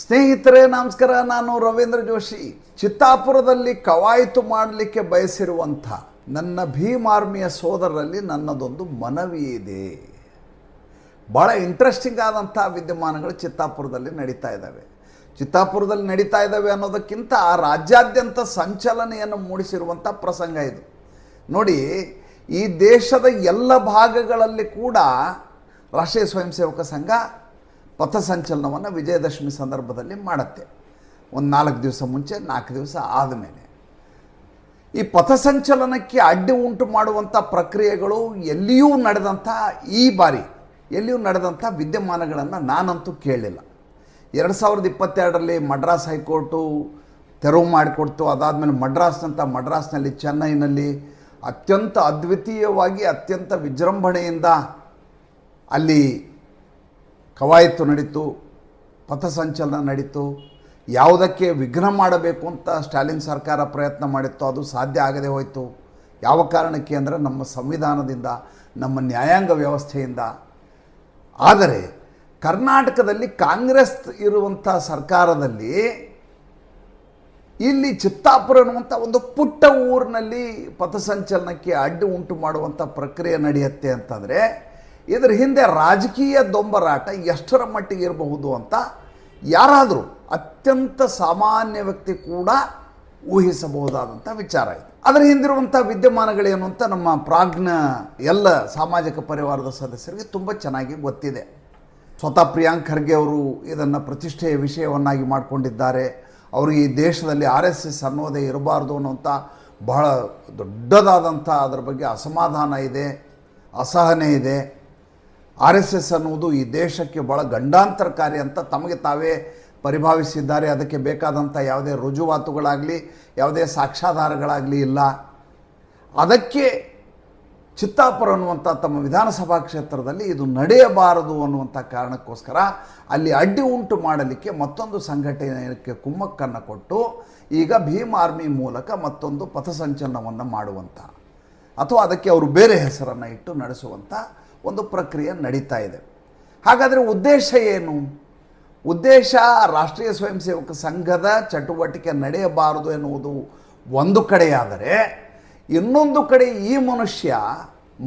ಸ್ನೇಹಿತರೆ, ನಮಸ್ಕಾರ. ನಾನು ರವೀಂದ್ರ ಜೋಶಿ. ಚಿತ್ತಾಪುರದಲ್ಲಿ ಕವಾಯತು ಮಾಡಲಿಕ್ಕೆ ಬಯಸಿರುವಂಥ ನನ್ನ ಭೀಮ್ ಆರ್ಮಿಯ ಸೋದರರಲ್ಲಿ ನನ್ನದೊಂದು ಮನವಿ ಇದೆ. ಭಾಳ ಇಂಟ್ರೆಸ್ಟಿಂಗ್ ಆದಂಥ ವಿದ್ಯಮಾನಗಳು ಚಿತ್ತಾಪುರದಲ್ಲಿ ನಡೀತಾ ಇದ್ದಾವೆ. ಚಿತ್ತಾಪುರದಲ್ಲಿ ನಡೀತಾ ಇದ್ದಾವೆ ಅನ್ನೋದಕ್ಕಿಂತ ಆ ರಾಜ್ಯಾದ್ಯಂತ ಸಂಚಲನೆಯನ್ನು ಮೂಡಿಸಿರುವಂಥ ಪ್ರಸಂಗ ಇದು. ನೋಡಿ, ಈ ದೇಶದ ಎಲ್ಲ ಭಾಗಗಳಲ್ಲಿ ಕೂಡ ರಾಷ್ಟ್ರೀಯ ಸ್ವಯಂ ಸೇವಕ ಸಂಘ ಪಥಸಂಚಲನವನ್ನು ವಿಜಯದಶಮಿ ಸಂದರ್ಭದಲ್ಲಿ ಮಾಡುತ್ತೆ. ಒಂದು ನಾಲ್ಕು ದಿವಸ ಮುಂಚೆ, ನಾಲ್ಕು ದಿವಸ ಆದಮೇಲೆ. ಈ ಪಥಸಂಚಲನಕ್ಕೆ ಅಡ್ಡಿ ಉಂಟು ಮಾಡುವಂಥ ಪ್ರಕ್ರಿಯೆಗಳು ಎಲ್ಲಿಯೂ ನಡೆದಂಥ ಈ ಬಾರಿ, ಎಲ್ಲಿಯೂ ನಡೆದಂಥ ವಿದ್ಯಮಾನಗಳನ್ನು ನಾನಂತೂ ಕೇಳಿಲ್ಲ. ಎರಡು ಸಾವಿರದ ಇಪ್ಪತ್ತೆರಡರಲ್ಲಿ ಮಡ್ರಾಸ್ ಹೈಕೋರ್ಟು ತೆರವು ಮಾಡಿಕೊಡ್ತು. ಅದಾದಮೇಲೆ ಮಡ್ರಾಸ್ನಂಥ ಮಡ್ರಾಸ್ನಲ್ಲಿ, ಚೆನ್ನೈನಲ್ಲಿ ಅತ್ಯಂತ ಅದ್ವಿತೀಯವಾಗಿ, ಅತ್ಯಂತ ವಿಜೃಂಭಣೆಯಿಂದ ಅಲ್ಲಿ ಕವಾಯತು ನಡೀತು ಪಥಸಂಚಲನ ನಡೀತು, ಯಾವುದಕ್ಕೆ ವಿಘ್ನ ಮಾಡಬೇಕು ಅಂತ ಸ್ಟಾಲಿನ್ ಸರ್ಕಾರ ಪ್ರಯತ್ನ ಮಾಡಿತ್ತು ಅದು ಸಾಧ್ಯ ಆಗದೆ ಹೋಯಿತು. ಯಾವ ಕಾರಣಕ್ಕೆ ಅಂದರೆ ನಮ್ಮ ಸಂವಿಧಾನದಿಂದ, ನಮ್ಮ ನ್ಯಾಯಾಂಗ ವ್ಯವಸ್ಥೆಯಿಂದ. ಆದರೆ ಕರ್ನಾಟಕದಲ್ಲಿ ಕಾಂಗ್ರೆಸ್ ಇರುವಂಥ ಸರ್ಕಾರದಲ್ಲಿ ಇಲ್ಲಿ ಚಿತ್ತಾಪುರ ಅನ್ನುವಂಥ ಒಂದು ಪುಟ್ಟ ಊರಿನಲ್ಲಿ ಪಥಸಂಚಲನಕ್ಕೆ ಅಡ್ಡಿ ಉಂಟು ಮಾಡುವಂಥ ಪ್ರಕ್ರಿಯೆ ನಡೆಯುತ್ತೆ ಅಂತಂದರೆ ಇದರ ಹಿಂದೆ ರಾಜಕೀಯ ದೊಂಬರಾಟ ಎಷ್ಟರ ಮಟ್ಟಿಗೆ ಇರಬಹುದು ಅಂತ ಯಾರಾದರೂ ಅತ್ಯಂತ ಸಾಮಾನ್ಯ ವ್ಯಕ್ತಿ ಕೂಡ ಊಹಿಸಬಹುದಾದಂಥ ವಿಚಾರ ಇದೆ. ಅದರ ಹಿಂದಿರುವಂಥ ವಿದ್ಯಮಾನಗಳೇನು ಅಂತ ನಮ್ಮ ಪ್ರಾಜ್ಞ ಎಲ್ಲ ಸಾಮಾಜಿಕ ಪರಿವಾರದ ಸದಸ್ಯರಿಗೆ ತುಂಬ ಚೆನ್ನಾಗಿ ಗೊತ್ತಿದೆ. ಸ್ವತಃ ಪ್ರಿಯಾಂಕ್ ಖರ್ಗೆ ಅವರು ಇದನ್ನು ಪ್ರತಿಷ್ಠೆಯ ವಿಷಯವನ್ನಾಗಿ ಮಾಡಿಕೊಂಡಿದ್ದಾರೆ. ಅವರಿಗೆ ಈ ದೇಶದಲ್ಲಿ ಆರ್ ಎಸ್ ಎಸ್ ಅನ್ನೋದೇ ಇರಬಾರ್ದು ಅನ್ನುವಂಥ ಬಹಳ ದೊಡ್ಡದಾದಂಥ ಅದರ ಬಗ್ಗೆ ಅಸಮಾಧಾನ ಇದೆ, ಅಸಹನೆ ಇದೆ. ಆರ್ ಎಸ್ ಎಸ್ ಅನ್ನುವುದು ಈ ದೇಶಕ್ಕೆ ಭಾಳ ಗಂಡಾಂತರಕಾರಿ ಅಂತ ತಮಗೆ ತಾವೇ ಪರಿಭಾವಿಸಿದ್ದಾರೆ. ಅದಕ್ಕೆ ಬೇಕಾದಂಥ ಯಾವುದೇ ರುಜುವಾತುಗಳಾಗಲಿ, ಯಾವುದೇ ಸಾಕ್ಷ್ಯಾಧಾರಗಳಾಗಲಿ ಇಲ್ಲ. ಅದಕ್ಕೆ ಚಿತ್ತಾಪುರ ಅನ್ನುವಂಥ ತಮ್ಮ ವಿಧಾನಸಭಾ ಕ್ಷೇತ್ರದಲ್ಲಿ ಇದು ನಡೆಯಬಾರದು ಅನ್ನುವಂಥ ಕಾರಣಕ್ಕೋಸ್ಕರ ಅಲ್ಲಿ ಅಡ್ಡಿ ಉಂಟು ಮಾಡಲಿಕ್ಕೆ ಮತ್ತೊಂದು ಸಂಘಟನೆಗೆ ಕುಮ್ಮಕ್ಕನ್ನು ಕೊಟ್ಟು, ಈಗ ಭೀಮ್ ಆರ್ಮಿ ಮೂಲಕ ಮತ್ತೊಂದು ಪಥಸಂಚಲನವನ್ನು ಮಾಡುವಂಥ ಅಥವಾ ಅದಕ್ಕೆ ಅವರು ಬೇರೆ ಹೆಸರನ್ನು ಇಟ್ಟು ನಡೆಸುವಂಥ ಒಂದು ಪ್ರಕ್ರಿಯೆ ನಡೀತಾ ಇದೆ. ಹಾಗಾದರೆ ಉದ್ದೇಶ ಏನು? ಉದ್ದೇಶ ರಾಷ್ಟ್ರೀಯ ಸ್ವಯಂ ಸೇವಕ ಸಂಘದ ಚಟುವಟಿಕೆ ನಡೆಯಬಾರದು ಎನ್ನುವುದು ಒಂದು ಕಡೆಯಾದರೆ, ಇನ್ನೊಂದು ಕಡೆ ಈ ಮನುಷ್ಯ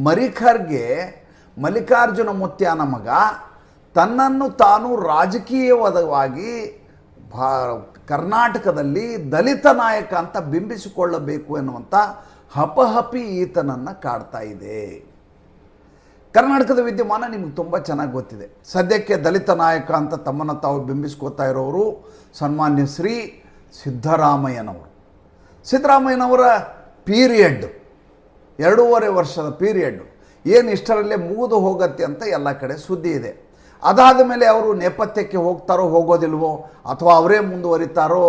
ಮರಿಖರ್ಗೆ ಮಲ್ಲಿಕಾರ್ಜುನ ಮುತ್ಯಾನ ಮಗ ತನ್ನನ್ನು ತಾನು ರಾಜಕೀಯವಾದವಾಗಿ ಭಾ ಕರ್ನಾಟಕದಲ್ಲಿ ದಲಿತ ನಾಯಕ ಅಂತ ಬಿಂಬಿಸಿಕೊಳ್ಳಬೇಕು ಎನ್ನುವಂಥ ಹಪಹಪಿ ಈತನನ್ನು ಕಾಡ್ತಾ ಇದೆ. ಕರ್ನಾಟಕದ ವಿದ್ಯಮಾನ ನಿಮಗೆ ತುಂಬ ಚೆನ್ನಾಗಿ ಗೊತ್ತಿದೆ. ಸದ್ಯಕ್ಕೆ ದಲಿತ ನಾಯಕ ಅಂತ ತಮ್ಮನ್ನು ತಾವು ಬಿಂಬಿಸ್ಕೋತಾ ಇರೋರು ಸನ್ಮಾನ್ಯ ಶ್ರೀ ಸಿದ್ದರಾಮಯ್ಯನವರು. ಸಿದ್ದರಾಮಯ್ಯನವರ ಪೀರಿಯಡ್, ಎರಡೂವರೆ ವರ್ಷದ ಪೀರಿಯಡ್, ಏನು ಇಷ್ಟರಲ್ಲೇ ಮುಗಿದು ಹೋಗತ್ತೆ ಅಂತ ಎಲ್ಲ ಕಡೆ ಸುದ್ದಿ ಇದೆ. ಅದಾದ ಮೇಲೆ ಅವರು ನೇಪಥ್ಯಕ್ಕೆ ಹೋಗ್ತಾರೋ ಹೋಗೋದಿಲ್ವೋ, ಅಥವಾ ಅವರೇ ಮುಂದುವರಿತಾರೋ,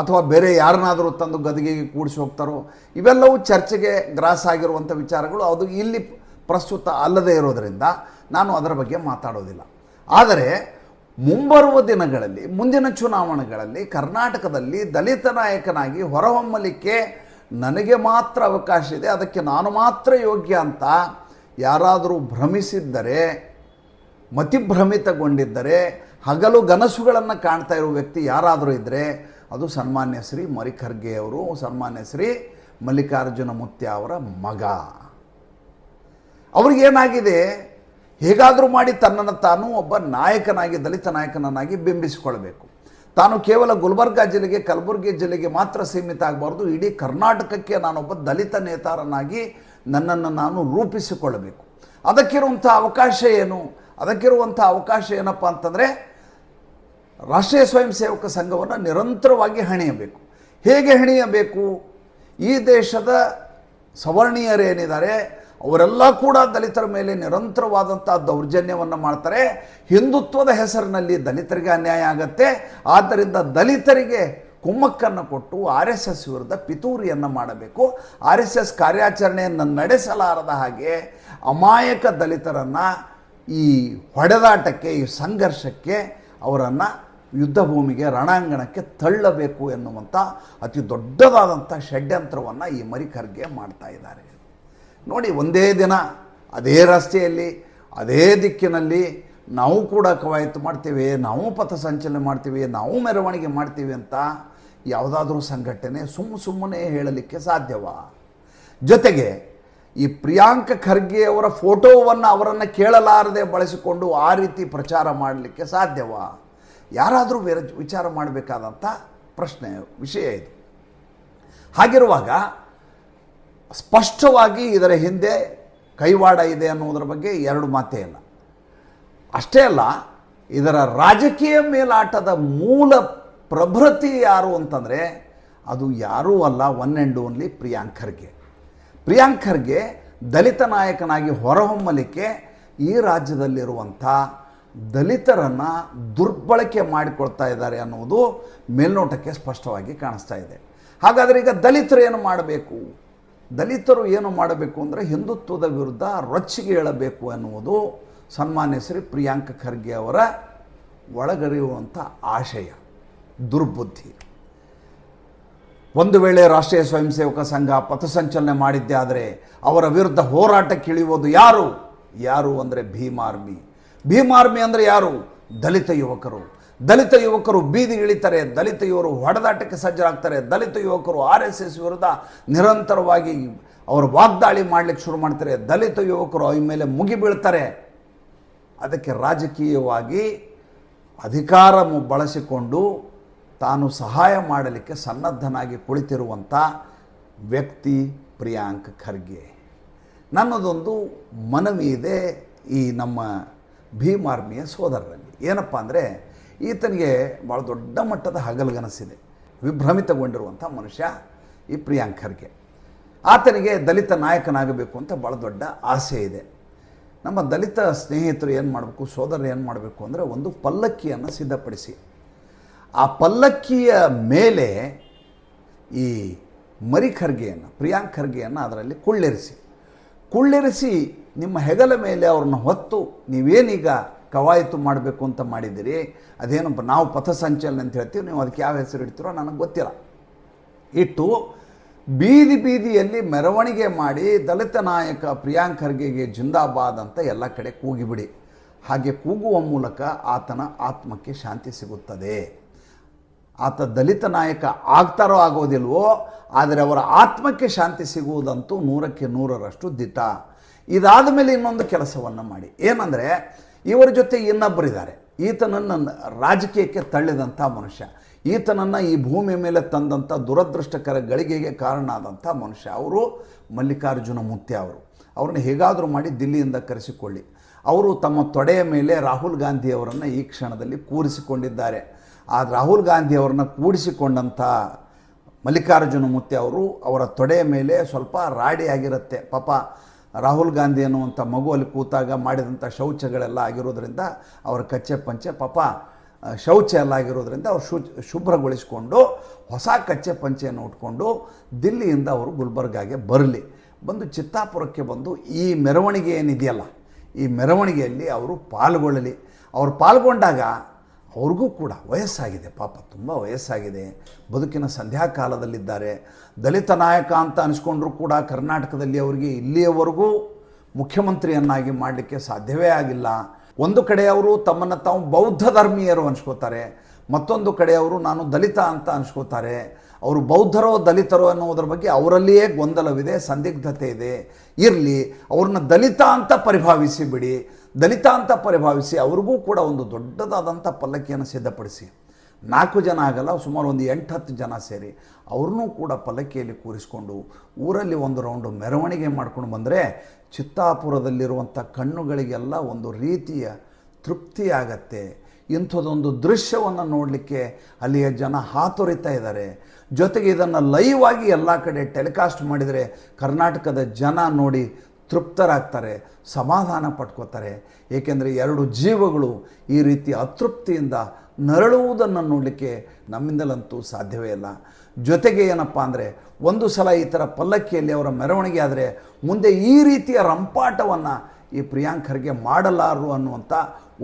ಅಥವಾ ಬೇರೆ ಯಾರನ್ನಾದರೂ ತಂದು ಗದಿಗೆಗೆ ಕೂಡಿಸಿ ಹೋಗ್ತಾರೋ, ಇವೆಲ್ಲವೂ ಚರ್ಚೆಗೆ ಗ್ರಾಸ್ ಆಗಿರುವಂಥ ವಿಚಾರಗಳು. ಅದು ಇಲ್ಲಿ ಪ್ರಸ್ತುತ ಅಲ್ಲದೇ ಇರೋದರಿಂದ ನಾನು ಅದರ ಬಗ್ಗೆ ಮಾತಾಡೋದಿಲ್ಲ. ಆದರೆ ಮುಂಬರುವ ದಿನಗಳಲ್ಲಿ, ಮುಂದಿನ ಚುನಾವಣೆಗಳಲ್ಲಿ ಕರ್ನಾಟಕದಲ್ಲಿ ದಲಿತ ನಾಯಕನಾಗಿ ಹೊರಹೊಮ್ಮಲಿಕ್ಕೆ ನನಗೆ ಮಾತ್ರ ಅವಕಾಶ ಇದೆ, ಅದಕ್ಕೆ ನಾನು ಮಾತ್ರ ಯೋಗ್ಯ ಅಂತ ಯಾರಾದರೂ ಭ್ರಮಿಸಿದ್ದರೆ, ಮತಿಭ್ರಮಿತಗೊಂಡಿದ್ದರೆ, ಹಗಲು ಗನಸುಗಳನ್ನು ಕಾಣ್ತಾ ಇರುವ ವ್ಯಕ್ತಿ ಯಾರಾದರೂ ಇದ್ದರೆ ಅದು ಸನ್ಮಾನ್ಯ ಶ್ರೀ ಮರಿಖರ್ಗೆ ಅವರು, ಸನ್ಮಾನ್ಯ ಶ್ರೀ ಮಲ್ಲಿಕಾರ್ಜುನ ಮುತ್ಯ ಅವರ ಮಗ. ಅವ್ರಿಗೇನಾಗಿದೆ? ಹೇಗಾದರೂ ಮಾಡಿ ತನ್ನನ್ನು ತಾನು ಒಬ್ಬ ನಾಯಕನಾಗಿ, ದಲಿತ ನಾಯಕನನ್ನಾಗಿ ಬಿಂಬಿಸಿಕೊಳ್ಬೇಕು. ತಾನು ಕೇವಲ ಗುಲ್ಬರ್ಗ ಜಿಲ್ಲೆಗೆ, ಕಲಬುರಗಿ ಜಿಲ್ಲೆಗೆ ಮಾತ್ರ ಸೀಮಿತ ಆಗಬಾರ್ದು. ಇಡೀ ಕರ್ನಾಟಕಕ್ಕೆ ನಾನೊಬ್ಬ ದಲಿತ ನೇತಾರನಾಗಿ ನನ್ನನ್ನು ನಾನು ರೂಪಿಸಿಕೊಳ್ಳಬೇಕು ಅದಕ್ಕಿರುವಂಥ ಅವಕಾಶ ಏನು? ಅದಕ್ಕಿರುವಂಥ ಅವಕಾಶ ಏನಪ್ಪ ಅಂತಂದರೆ, ರಾಷ್ಟ್ರೀಯ ಸ್ವಯಂ ಸೇವಕ ಸಂಘವನ್ನು ನಿರಂತರವಾಗಿ ಹಣಿಯಬೇಕು. ಹೇಗೆ ಹಣಿಯಬೇಕು? ಈ ದೇಶದ ಸವರ್ಣೀಯರೇನಿದ್ದಾರೆ? ಅವರೆಲ್ಲ ಕೂಡ ದಲಿತರ ಮೇಲೆ ನಿರಂತರವಾದಂಥ ದೌರ್ಜನ್ಯವನ್ನು ಮಾಡ್ತಾರೆ. ಹಿಂದುತ್ವದ ಹೆಸರಿನಲ್ಲಿ ದಲಿತರಿಗೆ ಅನ್ಯಾಯ ಆಗತ್ತೆ. ಆದ್ದರಿಂದ ದಲಿತರಿಗೆ ಕುಮ್ಮಕ್ಕನ್ನು ಕೊಟ್ಟು ಆರ್ ಎಸ್ ಎಸ್ ವಿರುದ್ಧ ಪಿತೂರಿಯನ್ನು ಮಾಡಬೇಕು. ಆರ್ ಎಸ್ ಎಸ್ ಕಾರ್ಯಾಚರಣೆಯನ್ನು ನಡೆಸಲಾರದ ಹಾಗೆ ಅಮಾಯಕ ದಲಿತರನ್ನು ಈ ಹೊಡೆದಾಟಕ್ಕೆ, ಈ ಸಂಘರ್ಷಕ್ಕೆ ಅವರನ್ನು ಯುದ್ಧ ಭೂಮಿಗೆ ರಣಾಂಗಣಕ್ಕೆ ತಳ್ಳಬೇಕು ಎನ್ನುವಂಥ ಅತಿ ದೊಡ್ಡದಾದಂಥ ಷಡ್ಯಂತ್ರವನ್ನು ಈ ಮರಿಖರ್ಗೆ ಮಾಡ್ತಾ ಇದ್ದಾರೆ. ನೋಡಿ, ಒಂದೇ ದಿನ, ಅದೇ ರಸ್ತೆಯಲ್ಲಿ, ಅದೇ ದಿಕ್ಕಿನಲ್ಲಿ ನಾವು ಕೂಡ ಕವಾಯತು ಮಾಡ್ತೀವಿ, ನಾವು ಪಥಸಂಚಲನೆ ಮಾಡ್ತೀವಿ, ನಾವು ಮೆರವಣಿಗೆ ಮಾಡ್ತೀವಿ ಅಂತ ಯಾವುದಾದ್ರೂ ಸಂಘಟನೆ ಸುಮ್ಮ ಸುಮ್ಮನೆ ಹೇಳಲಿಕ್ಕೆ ಸಾಧ್ಯವ. ಜೊತೆಗೆ ಈ ಪ್ರಿಯಾಂಕ ಖರ್ಗೆ ಅವರ ಫೋಟೋವನ್ನು ಅವರನ್ನು ಕೇಳಲಾರದೆ ಬಳಸಿಕೊಂಡು ಆ ರೀತಿ ಪ್ರಚಾರ ಮಾಡಲಿಕ್ಕೆ ಸಾಧ್ಯವ. ಯಾರಾದರೂ ವಿಚಾರ ಮಾಡಬೇಕಾದಂಥ ಪ್ರಶ್ನೆ, ವಿಷಯ ಇದು. ಹಾಗಿರುವಾಗ ಸ್ಪಷ್ಟವಾಗಿ ಇದರ ಹಿಂದೆ ಕೈವಾಡ ಇದೆ ಅನ್ನೋದರ ಬಗ್ಗೆ ಎರಡು ಮಾತೇ ಇಲ್ಲ ಅಷ್ಟೇ ಅಲ್ಲ, ಇದರ ರಾಜಕೀಯ ಮೇಲಾಟದ ಮೂಲ ಪ್ರಭೃತಿ ಯಾರು ಅಂತಂದರೆ, ಅದು ಯಾರೂ ಅಲ್ಲ one and only Priyank Kharge. ದಲಿತ ನಾಯಕನಾಗಿ ಹೊರಹೊಮ್ಮಲಿಕ್ಕೆ ಈ ರಾಜ್ಯದಲ್ಲಿರುವಂಥ ದಲಿತರನ್ನು ದುರ್ಬಳಕೆ ಮಾಡಿಕೊಳ್ತಾ ಇದ್ದಾರೆ ಅನ್ನೋದು ಮೇಲ್ನೋಟಕ್ಕೆ ಸ್ಪಷ್ಟವಾಗಿ ಕಾಣಿಸ್ತಾ ಇದೆ. ಹಾಗಾದರೆ ಈಗ ಏನು ಮಾಡಬೇಕು? ದಲಿತರು ಏನು ಮಾಡಬೇಕು ಅಂದರೆ ಹಿಂದುತ್ವದ ವಿರುದ್ಧ ರೊಚ್ಚಿಗೆ ಹೇಳಬೇಕು ಅನ್ನುವುದು ಸನ್ಮಾನ್ಯ ಶ್ರೀ ಪ್ರಿಯಾಂಕ ಖರ್ಗೆ ಅವರ ಒಳಗರಿಯುವಂಥ ಆಶಯ, ದುರ್ಬುದ್ಧಿ. ಒಂದು ವೇಳೆ ರಾಷ್ಟ್ರೀಯ ಸ್ವಯಂ ಸೇವಕ ಸಂಘ ಪಥಸಂಚಲನೆ ಮಾಡಿದ್ದೆ ಆದರೆ ಅವರ ವಿರುದ್ಧ ಹೋರಾಟಕ್ಕಿಳಿಯುವುದು ಯಾರು? ಯಾರು ಅಂದರೆ ಭೀಮಾರ್ಮಿ ಭೀಮಾರ್ಮಿ ಅಂದರೆ ಯಾರು? ದಲಿತ ಯುವಕರು. ದಲಿತ ಯುವಕರು ಬೀದಿ ಇಳಿತಾರೆ ದಲಿತ ಯುವರು ಹೊಡೆದಾಟಕ್ಕೆ ಸಜ್ಜರಾಗ್ತಾರೆ, ದಲಿತ ಯುವಕರು ಆರ್ ಎಸ್ ಎಸ್ ವಿರುದ್ಧ ನಿರಂತರವಾಗಿ ಅವರು ವಾಗ್ದಾಳಿ ಮಾಡಲಿಕ್ಕೆ ಶುರು ಮಾಡ್ತಾರೆ, ದಲಿತ ಯುವಕರು ಅವ್ರ ಮೇಲೆ ಮುಗಿಬೀಳ್ತಾರೆ ಅದಕ್ಕೆ ರಾಜಕೀಯವಾಗಿ ಅಧಿಕಾರ ಬಳಸಿಕೊಂಡು ತಾನು ಸಹಾಯ ಮಾಡಲಿಕ್ಕೆ ಸನ್ನದ್ಧನಾಗಿ ಕುಳಿತಿರುವಂಥ ವ್ಯಕ್ತಿ ಪ್ರಿಯಾಂಕ್ ಖರ್ಗೆ. ನನ್ನದೊಂದು ಮನವಿ ಇದೆ ಈ ನಮ್ಮ ಭೀಮಾರ್ಮಿಯ ಸೋದರರಲ್ಲಿ. ಏನಪ್ಪ ಅಂದರೆ ಈತನಿಗೆ ಭಾಳ ದೊಡ್ಡ ಮಟ್ಟದ ಹಗಲುಗನಸಿದೆ. ವಿಭ್ರಮಿತಗೊಂಡಿರುವಂಥ ಮನುಷ್ಯ ಈ ಪ್ರಿಯಾಂಕ್ ಖರ್ಗೆ ಆತನಿಗೆ ದಲಿತ ನಾಯಕನಾಗಬೇಕು ಅಂತ ಭಾಳ ದೊಡ್ಡ ಆಸೆ ಇದೆ. ನಮ್ಮ ದಲಿತ ಸ್ನೇಹಿತರು ಏನು ಮಾಡಬೇಕು, ಸೋದರರು ಏನು ಮಾಡಬೇಕು ಅಂದರೆ ಒಂದು ಪಲ್ಲಕ್ಕಿಯನ್ನು ಸಿದ್ಧಪಡಿಸಿ. ಆ ಪಲ್ಲಕ್ಕಿಯ ಮೇಲೆ ಈ ಮರಿ ಖರ್ಗೆಯನ್ನು ಪ್ರಿಯಾಂಕ್ ಖರ್ಗೆಯನ್ನು ಅದರಲ್ಲಿ ಕುಳ್ಳಿರಿಸಿ. ಕುಳ್ಳಿರಿಸಿ ನಿಮ್ಮ ಹೆಗಲ ಮೇಲೆ ಅವ್ರನ್ನ ಹೊತ್ತು ನೀವೇನೀಗ ಕವಾಯತು ಮಾಡಬೇಕು ಅಂತ ಮಾಡಿದ್ದೀರಿ, ಅದೇನು ನಾವು ಪಥಸಂಚಲನೆ ಅಂತ ಹೇಳ್ತೀವಿ, ನೀವು ಅದಕ್ಕೆ ಯಾವ ಹೆಸರು ಇಡ್ತೀರೋ ನನಗೆ ಗೊತ್ತಿಲ್ಲ. ಇಟ್ಟು ಬೀದಿ ಬೀದಿಯಲ್ಲಿ ಮೆರವಣಿಗೆ ಮಾಡಿ ದಲಿತ ನಾಯಕ ಪ್ರಿಯಾಂಕ್ ಖರ್ಗೆಗೆ ಜಿಂದಾಬಾದ್ ಅಂತ ಎಲ್ಲ ಕಡೆ ಕೂಗಿಬಿಡಿ. ಹಾಗೆ ಕೂಗುವ ಮೂಲಕ ಆತನ ಆತ್ಮಕ್ಕೆ ಶಾಂತಿ ಸಿಗುತ್ತದೆ. ಆತ ದಲಿತ ನಾಯಕ ಆಗ್ತಾರೋ ಆಗೋದಿಲ್ವೋ, ಆದರೆ ಅವರ ಆತ್ಮಕ್ಕೆ ಶಾಂತಿ ಸಿಗುವುದಂತೂ ನೂರಕ್ಕೆ ನೂರರಷ್ಟು ದಿಟ ಇದಾದ ಮೇಲೆ ಇನ್ನೊಂದು ಕೆಲಸವನ್ನು ಮಾಡಿ. ಏನಂದರೆ ಇವರ ಜೊತೆ ಇನ್ನೊಬ್ಬರಿದ್ದಾರೆ. ಈತನನ್ನು ರಾಜಕೀಯಕ್ಕೆ ತಳ್ಳಿದಂಥ ಮನುಷ್ಯ. ಈತನನ್ನು ಈ ಭೂಮಿಯ ಮೇಲೆ ತಂದಂಥ ದುರದೃಷ್ಟಕರ ಗಳಿಗೆಗೆ ಕಾರಣ ಆದಂಥ ಮನುಷ್ಯ. ಅವರು ಮಲ್ಲಿಕಾರ್ಜುನ ಮುತ್ಯ ಅವರು. ಅವ್ರನ್ನ ಹೇಗಾದರೂ ಮಾಡಿ ದಿಲ್ಲಿಯಿಂದ ಕರೆಸಿಕೊಳ್ಳಿ. ಅವರು ತಮ್ಮ ತೊಡೆಯ ಮೇಲೆ ರಾಹುಲ್ ಗಾಂಧಿಯವರನ್ನು ಈ ಕ್ಷಣದಲ್ಲಿ ಕೂರಿಸಿಕೊಂಡಿದ್ದಾರೆ. ಆ ರಾಹುಲ್ ಗಾಂಧಿ ಅವರನ್ನ ಕೂಡಿಸಿಕೊಂಡಂಥ ಮಲ್ಲಿಕಾರ್ಜುನ ಮುತ್ಯ ಅವರು ಅವರ ತೊಡೆಯ ಮೇಲೆ ಸ್ವಲ್ಪ ರಾಡಿಯಾಗಿರುತ್ತೆ ಪಾಪ ರಾಹುಲ್ ಗಾಂಧಿ ಅನ್ನುವಂಥ ಮಗು ಅಲ್ಲಿ ಕೂತಾಗ ಮಾಡಿದಂಥ ಶೌಚಗಳೆಲ್ಲ ಆಗಿರೋದ್ರಿಂದ ಅವರ ಕಚ್ಚೆ ಪಂಚೆ, ಪಾಪ ಶೌಚ ಎಲ್ಲ ಆಗಿರೋದ್ರಿಂದ ಅವರು ಶು, ಶುಭ್ರಗೊಳಿಸಿಕೊಂಡು, ಹೊಸ ಕಚ್ಚೆ ಪಂಚೆಯನ್ನು ಉಟ್ಕೊಂಡು ದಿಲ್ಲಿಯಿಂದ ಅವರು ಗುಲ್ಬರ್ಗಾಗೆ ಬರಲಿ. ಬಂದು ಚಿತ್ತಾಪುರಕ್ಕೆ ಬಂದು ಈ ಮೆರವಣಿಗೆ ಏನಿದೆಯಲ್ಲ, ಈ ಮೆರವಣಿಗೆಯಲ್ಲಿ ಅವರು ಪಾಲ್ಗೊಳ್ಳಲಿ. ಅವರು ಪಾಲ್ಗೊಂಡಾಗ ಅವ್ರಿಗೂ ಕೂಡ ವಯಸ್ಸಾಗಿದೆ. ಪಾಪ ತುಂಬ ವಯಸ್ಸಾಗಿದೆ. ಬದುಕಿನ ಸಂಧ್ಯಾಕಾಲದಲ್ಲಿದ್ದಾರೆ. ದಲಿತ ನಾಯಕ ಅಂತ ಅನಿಸ್ಕೊಂಡ್ರೂ ಕೂಡ ಕರ್ನಾಟಕದಲ್ಲಿ ಅವರಿಗೆ ಇಲ್ಲಿಯವರೆಗೂ ಮುಖ್ಯಮಂತ್ರಿಯನ್ನಾಗಿ ಮಾಡಲಿಕ್ಕೆ ಸಾಧ್ಯವೇ ಆಗಿಲ್ಲ. ಒಂದು ಕಡೆಯವರು ತಮ್ಮನ್ನು ತಾವು ಬೌದ್ಧ ಧರ್ಮೀಯರು ಅನ್ಸ್ಕೋತಾರೆ. ಮತ್ತೊಂದು ಕಡೆ ಅವರು ನಾನು ದಲಿತ ಅಂತ ಅನ್ಸ್ಕೋತಾರೆ. ಅವರು ಬೌದ್ಧರೋ ದಲಿತರೋ ಅನ್ನೋದ್ರ ಬಗ್ಗೆ ಅವರಲ್ಲಿಯೇ ಗೊಂದಲವಿದೆ, ಸಂದಿಗ್ಧತೆ ಇದೆ. ಇರಲಿ, ಅವ್ರನ್ನ ದಲಿತ ಅಂತ ಪರಿಭಾವಿಸಿ ಬಿಡಿ. ದಲಿತ ಅಂತ ಪರಿಭಾವಿಸಿ ಅವ್ರಿಗೂ ಕೂಡ ಒಂದು ದೊಡ್ಡದಾದಂಥ ಪಲ್ಲಕ್ಕಿಯನ್ನು ಸಿದ್ಧಪಡಿಸಿ. ನಾಲ್ಕು ಜನ ಆಗಲ್ಲ, ಸುಮಾರು ಒಂದು ಎಂಟು ಹತ್ತು ಜನ ಸೇರಿ ಅವ್ರನ್ನೂ ಕೂಡ ಪಲ್ಲಕ್ಕಿಯಲ್ಲಿ ಕೂರಿಸ್ಕೊಂಡು ಊರಲ್ಲಿ ಒಂದು ರೌಂಡು ಮೆರವಣಿಗೆ ಮಾಡ್ಕೊಂಡು ಬಂದರೆ ಚಿತ್ತಾಪುರದಲ್ಲಿರುವಂಥ ಕಣ್ಣುಗಳಿಗೆಲ್ಲ ಒಂದು ರೀತಿಯ ತೃಪ್ತಿ ಆಗತ್ತೆ ಇಂಥದ್ದೊಂದು ದೃಶ್ಯವನ್ನು ನೋಡಲಿಕ್ಕೆ ಅಲ್ಲಿಯ ಜನ ಹಾತೊರಿತಾ ಇದ್ದಾರೆ. ಜೊತೆಗೆ ಇದನ್ನು ಲೈವ್ ಆಗಿ ಎಲ್ಲ ಕಡೆ ಟೆಲಿಕಾಸ್ಟ್ ಮಾಡಿದರೆ ಕರ್ನಾಟಕದ ಜನ ನೋಡಿ ತೃಪ್ತರಾಗ್ತಾರೆ, ಸಮಾಧಾನ ಪಟ್ಕೋತಾರೆ. ಏಕೆಂದರೆ ಎರಡು ಜೀವಗಳು ಈ ರೀತಿ ಅತೃಪ್ತಿಯಿಂದ ನರಳುವುದನ್ನು ನೋಡಲಿಕ್ಕೆ ನಮ್ಮಿಂದಲಂತೂ ಸಾಧ್ಯವೇ ಇಲ್ಲ. ಜೊತೆಗೆ ಏನಪ್ಪ ಅಂದರೆ, ಒಂದು ಸಲ ಈ ಥರ ಪಲ್ಲಕ್ಕಿಯಲ್ಲಿ ಅವರ ಮೆರವಣಿಗೆ ಆದರೆ, ಮುಂದೆ ಈ ರೀತಿಯ ರಂಪಾಟವನ್ನು ಈ ಪ್ರಿಯಾಂಕರ್ಗೆ ಮಾಡಲಾರು ಅನ್ನುವಂಥ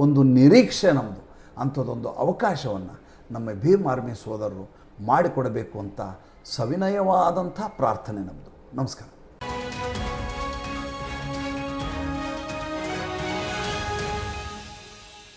ಒಂದು ನಿರೀಕ್ಷೆ ನಮ್ಮದು ಅಂಥದ್ದೊಂದು ಅವಕಾಶವನ್ನು ನಮ್ಮ ಭೀಮ್ ಆರ್ಮಿ ಸೋದರರು ಮಾಡಿಕೊಡಬೇಕು ಅಂತ ಸವಿನಯವಾದಂಥ ಪ್ರಾರ್ಥನೆ ನಮ್ಮದು ನಮಸ್ಕಾರ.